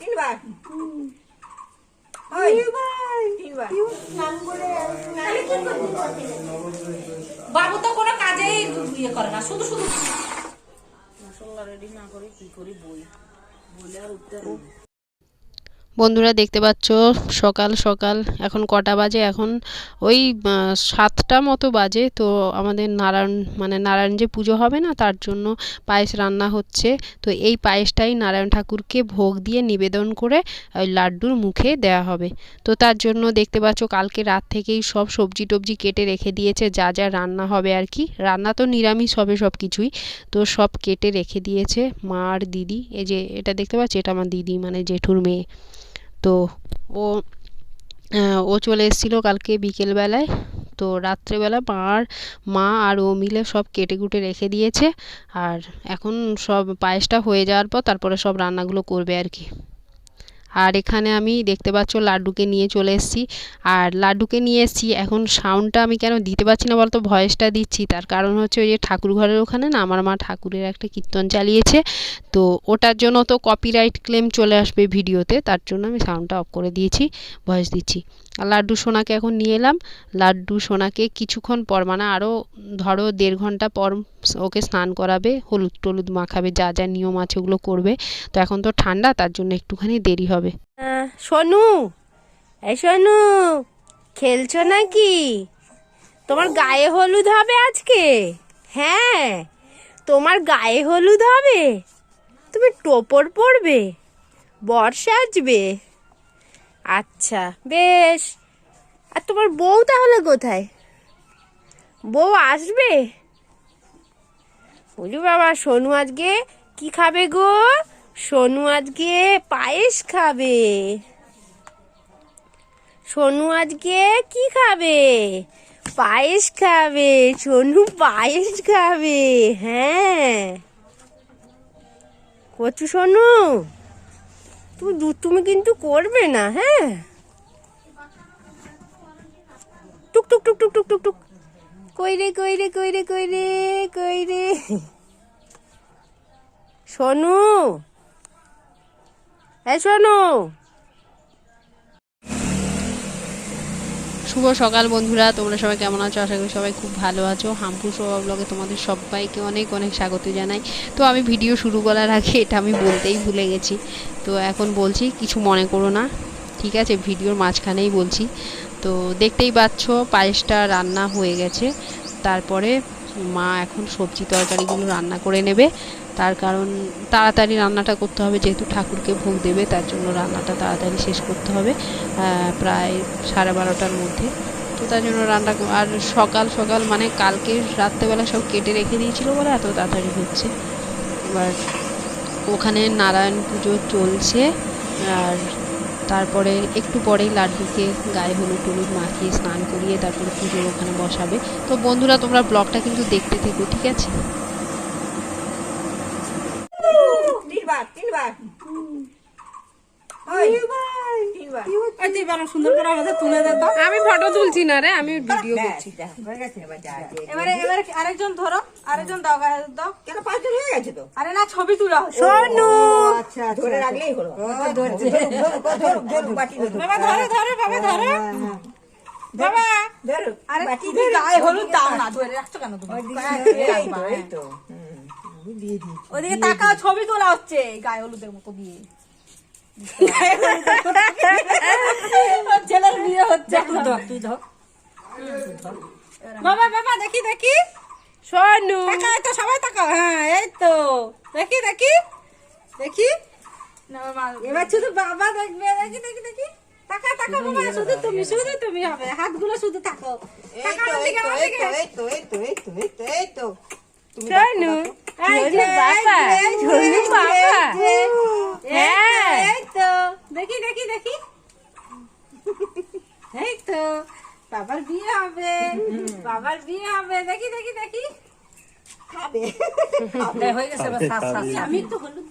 তিনবার তিনবার। বাবু তো কোনো কাজেই ইয়ে করে না শুধু শুধু। মশলা রেডি না করে কি করি বই? বলে আর উঠতে। বন্ধুরা দেখতে পাচ্ছ, সকাল সকাল, এখন কটা বাজে? এখন ওই সাতটা মতো বাজে। তো আমাদের নারায়ণ মানে নারায়ণ যে পুজো হবে না, তার জন্য পায়েস রান্না হচ্ছে। তো এই পায়েসটাই নারায়ণ ঠাকুরকে ভোগ দিয়ে নিবেদন করে, ওই লাড্ডুর মুখে দেওয়া হবে। তো তার জন্য দেখতে পাচ্ছ, কালকে রাত থেকেই সব সবজি টবজি কেটে রেখে দিয়েছে। যা যা রান্না হবে আর কি। রান্না তো নিরামিষ হবে সব কিছুই। তো সব কেটে রেখে দিয়েছে মা আর দিদি। এই যে, এটা দেখতে পাচ্ছ, এটা আমার দিদি মানে জেঠুর মেয়ে। তো ও ও চলে এসেছিল কালকে বিকেলবেলায়। তো রাত্রেবেলা মার, মা আর ও মিলে সব কেটে কুটে রেখে দিয়েছে। আর এখন সব পায়েসটা হয়ে যাওয়ার পর তারপরে সব রান্নাগুলো করবে আর কি। আর এখানে আমি দেখতে পাচ্ছ লাড্ডুকে নিয়ে চলে এসেছি। আর লাড্ডুকে নিয়ে এসেছি, এখন সাউন্ডটা আমি কেন দিতে পারছি না বলতো, ভয়েসটা দিচ্ছি। তার কারণ হচ্ছে ওই যে ঠাকুর ঘরের ওখানে না, আমার মা ঠাকুরের একটা কীর্তন চালিয়েছে। তো ওটার জন্য তো কপিরাইট ক্লেম চলে আসবে ভিডিওতে, তার জন্য আমি সাউন্ডটা অফ করে দিয়েছি, ভয়েস দিচ্ছি। লাড্ডু সোনাকে এখন নিয়ে এলাম। লাড্ডু সোনাকে কিছুক্ষণ পর মানে আরও ধরো দেড় ঘণ্টা পর ওকে স্নান করাবে, হলুদ টলুদ মাখাবে, যা যা নিয়ম আছে ওগুলো করবে। তো এখন তো ঠান্ডা, তার জন্য একটুখানি দেরি হবে। সোনু, এই সোনু, খেলছো নাকি? তোমার গায়ে হলুদ হবে আজকে? হ্যাঁ তোমার গায়ে হলুদ হবে। তুমি টোপর পরবে বর্ষা আসবে আচ্ছা বেশ। আর তোমার বউ তাহলে কোথায়? বউ আসবে? বলি বাবা, সোনু আজকে কি খাবে গো? সোনু আজকে পায়েস খাবে। সোনু আজকে কি খাবে? পায়েস খাবে। সোনু পায়েস খাবে। হ্যাঁ। কচু সোনু? তুমি কিন্তু করবে না হ্যাঁ? টুক টুক টুক টুক টুক টুক টুক। কই রে কই রে কই রে কই রে কই রে সোনু। হ্যাঁ সোনু। শুভ সকাল বন্ধুরা, তোমরা সবাই কেমন আছো? আশা করি সবাই খুব ভালো আছো। হামপু সভা ব্লগে তোমাদের সবাইকে অনেক অনেক স্বাগত জানাই। তো আমি ভিডিও শুরু করার আগে এটা আমি বলতেই ভুলে গেছি। তো এখন বলছি, কিছু মনে করো না, ঠিক আছে? ভিডিওর মাঝখানেই বলছি। তো দেখতেই পাচ্ছ, পায়েসটা রান্না হয়ে গেছে। তারপরে মা এখন সবজি তরকারিগুলো রান্না করে নেবে। তার কারণ তাড়াতাড়ি রান্নাটা করতে হবে, যেহেতু ঠাকুরকে ভোগ দেবে, তার জন্য রান্নাটা তাড়াতাড়ি শেষ করতে হবে প্রায় সাড়ে বারোটার মধ্যে। তো তার জন্য রান্না আর সকাল সকাল মানে কালকে রাত্রেবেলা সব কেটে রেখে দিয়েছিল বলে এত তাড়াতাড়ি হচ্ছে। এবার ওখানে নারায়ণ পুজো চলছে, আর তারপরে একটু পরেই লাড্ডুকে গায়ে হলুদ টলুদ মাখিয়ে স্নান করিয়ে তারপরে পুজোর ওখানে বসাবে। তো বন্ধুরা, তোমরা ব্লগটা কিন্তু দেখতে থেকো, ঠিক আছে তিনবার তিনবার ওই তিনবার ওই সুন্দর করে আমাদের তুলে দে আমি ফটো তুলছি না রে আমি ভিডিও করছি। দেখো, হয়ে গেছে এবার। এবারে এবারে আরেকজন ধরো আরেকজন দাও গায়ে দাও। কেন পাঁচজন হয়ে গেছে তো? আরে না ছবি তুলা। সোনু আচ্ছা ধরে রাখলেই হলো। বাটি বাবা ধরো ধরো বাবা ধরো। বাবা। ধরুক, আরে তুমি। গায়ে হলুদ দাও না ধরে রাখছো কেন তুমি। ওদিকে তাকাও ছবি তোলা হচ্ছে গায়ে হলুদের মতো দিয়ে। ছেলের বিয়ে হচ্ছে তুই ধর বাবা বাবা দেখি দেখি। সোনু তো সবাই তাকাও হ্যাঁ এই তো দেখি দেখি দেখি এবার শুধু বাবা দেখবে দেখি দেখি দেখি। তাকা তাকা বাবা শুধু তুমি শুধু তুমি হবে। হাতগুলো শুধু তাকাও এই তো, এই তো, এই তো, এই তো, এই তো, হ্যাঁ। এই তো দেখি দেখি দেখি। এই তো বাবার বিয়ে হবে বাবার বিয়ে হবে দেখি দেখি দেখি। খাবে। গেছে আমি তো হলুদ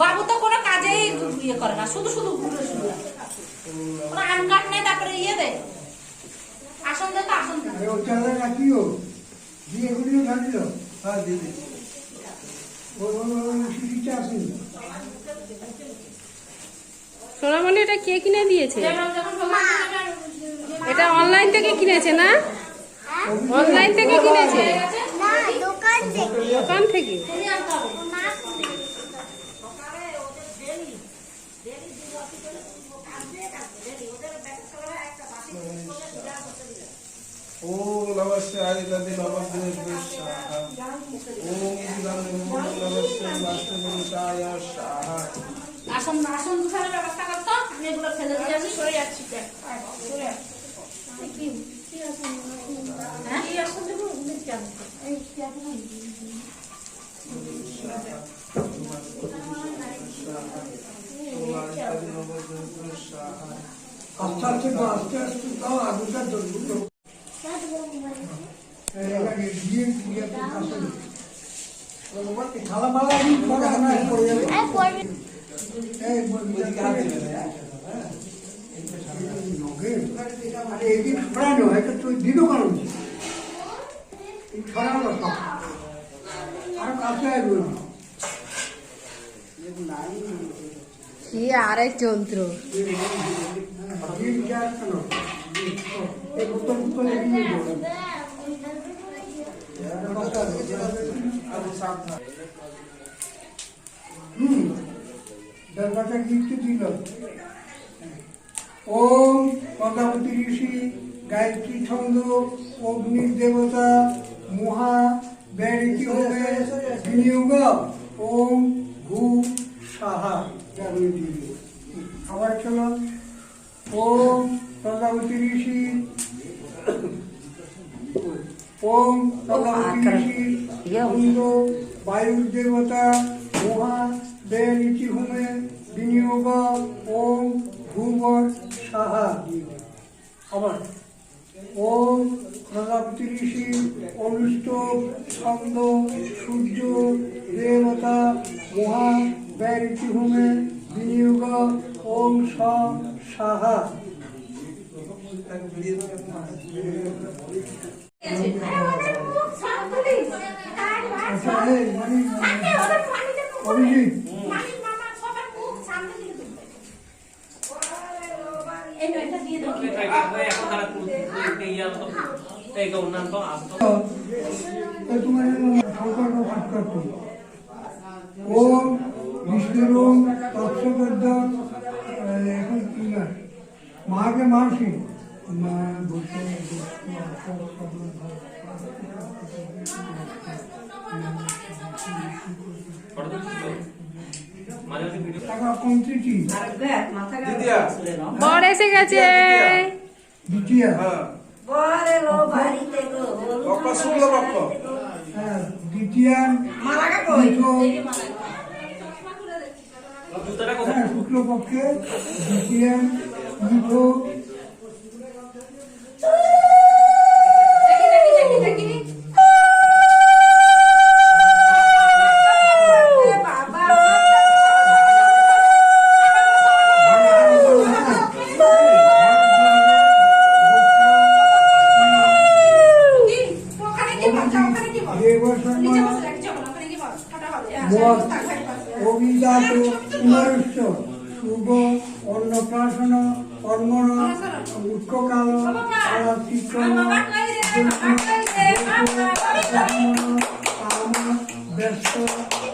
বাবু তো কোনো কাজেই ইয়ে করে না শুধু শুধু ঘুরে শুধু। কোনো আম নেই তারপরে ইয়ে দে। আসন দে তো আসন দে ওই চালে রাখিও দিয়ে এগুলিও ঢালিল হ্যাঁ দিদি সোনামণি এটা কে কিনে দিয়েছে? এটা অনলাইন থেকে কিনেছে না? অনলাইন থেকে কিনেছে? দোকান থেকে। سعيد بلغض بالشعر قوم إذا من مستمتعي الشعر আসন আসন উঠানোর ব্যবস্থা করতো আমি এগুলো ফেলে দিয়ে আমি আস্তে আস্তে তাও আগুনটা জ্বলবো আর পরে আরে এদিক এটা তুই দিল কারণ এই ছড়ানো সব আর কাছে আসবে না কি আরেক যন্ত্র? দিল ওম পদ্মাবতী ঋষি, গায়ত্রী ছন্দ, অগ্নির দেবতা, মহা ব্যারিকি হবে বিনিয়োগ। ওম ভূ সাহা। আবার চলো। ওম পদ্মাবতী ঋষি ওম ছন্দ বায়ুর দেবতা মহা বেরিচি হুমে বিনিয়োগ। ওম ভূবর সাহা। আবার ওম প্রজাপতি ঋষি অনুষ্ঠ ছন্দ সূর্য দেবতা। মহা বেরিচি হুমে বিনিয়োগ। ওম সাহা। ওম বিষ্ণুরম তৎসপদ্য এখন কি মাকে মাসি মা দ্বিতীয়া বর এসে গেছে। দ্বিতীয় হ্যাঁ বরে লো অভিজাত পুনরুচ্চ শুভ অন্নপ্রাশন কর্মণ উৎককাল ব্যস্ত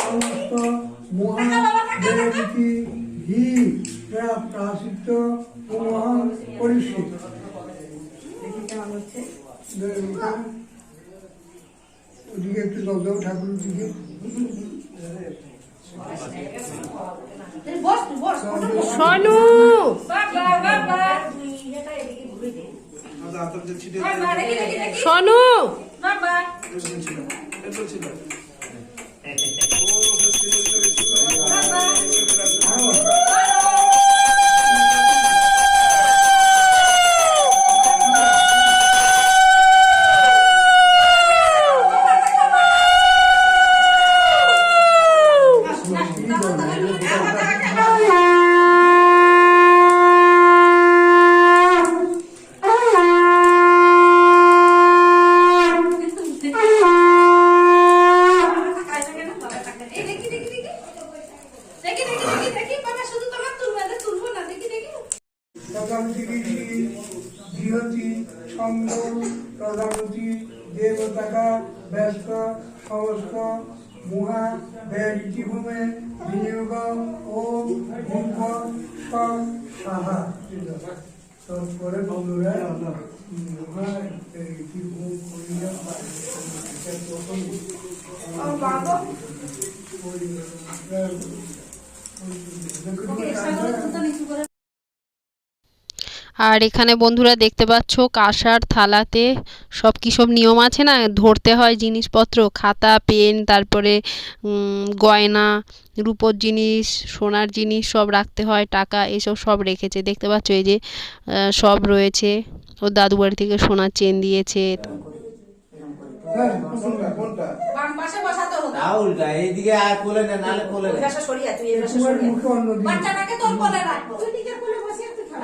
সমস্ত মহা দেবী হি প্রাসিদ্ধ মহান পরিষদ ওদিকে একটু দগ্ধ ঠাকুর দিকে। বস বস সনু! আচ্ছা হাতের যে ছিটে সনু বাবা শান্তিবিধি বৃহতি ছন্দ প্রজাপতি দেবতাকা ব্যস্ত সমস্ত মহা ব্যক্তিভূমে বিনিয়োগ ও ভূঙ্গ সাহা। তারপরে বন্ধুরা মহা ব্যক্তিভূম করিয়া পরিবেশ আর এখানে বন্ধুরা দেখতে পাচ্ছ কাঁসার থালাতে সব কী সব নিয়ম আছে না? ধরতে হয় জিনিসপত্র খাতা পেন তারপরে গয়না রূপোর জিনিস সোনার জিনিস সব রাখতে হয় টাকা এসব সব রেখেছে। দেখতে পাচ্ছ এই যে সব রয়েছে। ওর দাদু বাড়ি থেকে সোনার চেন দিয়েছে। এইদিকে আর কোলে না নালে কোলে না। সরিয়ে তুই এই পাশে তোমার সরিয়ে বাচ্চাটাকে তোর কোলে রাখব। তুই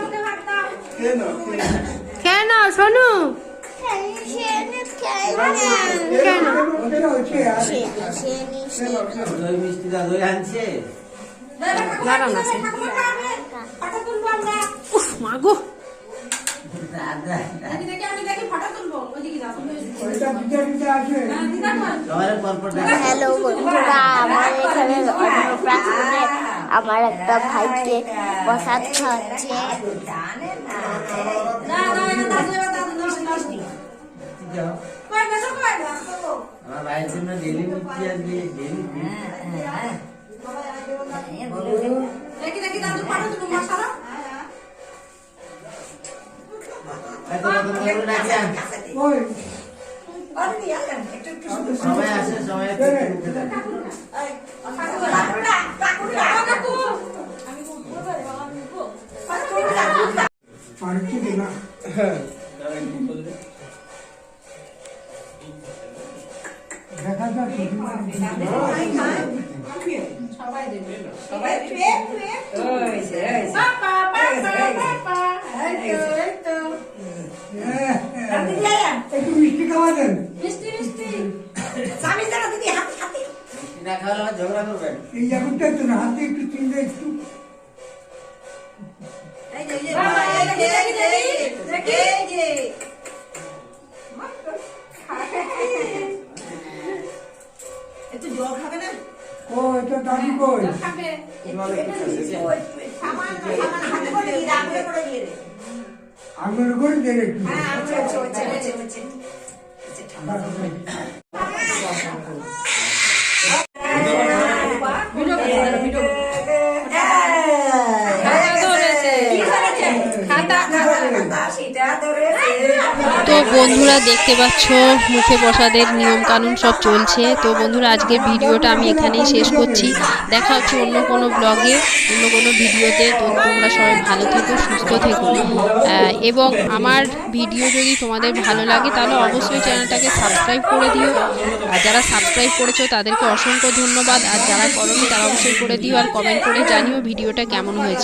মুখে ভাত দাও কেন সোনু। কেন মিষ্টি দা দই আনছে। দাঁড়ান আছে। মাগো হ্যাঁ, পরপর হ্যালো বন্ধুরা আমার এখানে অন্নপ্রাশনে আমার একটা ভাইকে প্রসাদ খাওয়াচ্ছে। আমার ভাইয়ের জন্য ডেলি ডেলি একটু মিষ্টি খাওয়া দেন মিষ্টি মিষ্টি স্বামী জানা দিদি হাতে হাতে মিষ্টি না খাওয়ালে আমার ঝগড়া করবেন এই এখনটা তো না হাতে একটু চিনলে একটু ও এটা দাদু কই আঙুলে করে দিয়ে দে আঙুল করে দেন একটু হ্যাঁ হচ্ছে হচ্ছে হচ্ছে হচ্ছে হচ্ছে হচ্ছে ঠান্ডা ভিডিও করতে হবে, ভিডিও করতে সেটা ধরেছে তো বন্ধুরা দেখতে পাচ্ছ, মুখে প্রসাদের নিয়ম কানুন সব চলছে। তো বন্ধুরা, আজকের ভিডিওটা আমি এখানেই শেষ করছি। দেখা হচ্ছে অন্য কোনো ব্লগে, অন্য কোনো ভিডিওতে। তো তোমরা সবাই ভালো থেকো, সুস্থ থেকো। এবং আমার ভিডিও যদি তোমাদের ভালো লাগে, তাহলে অবশ্যই চ্যানেলটাকে সাবস্ক্রাইব করে দিও। আর যারা সাবস্ক্রাইব করেছ, তাদেরকে অসংখ্য ধন্যবাদ। আর যারা করনি, তারা অবশ্যই করে দিও। আর কমেন্ট করে জানিও ভিডিওটা কেমন হয়েছে।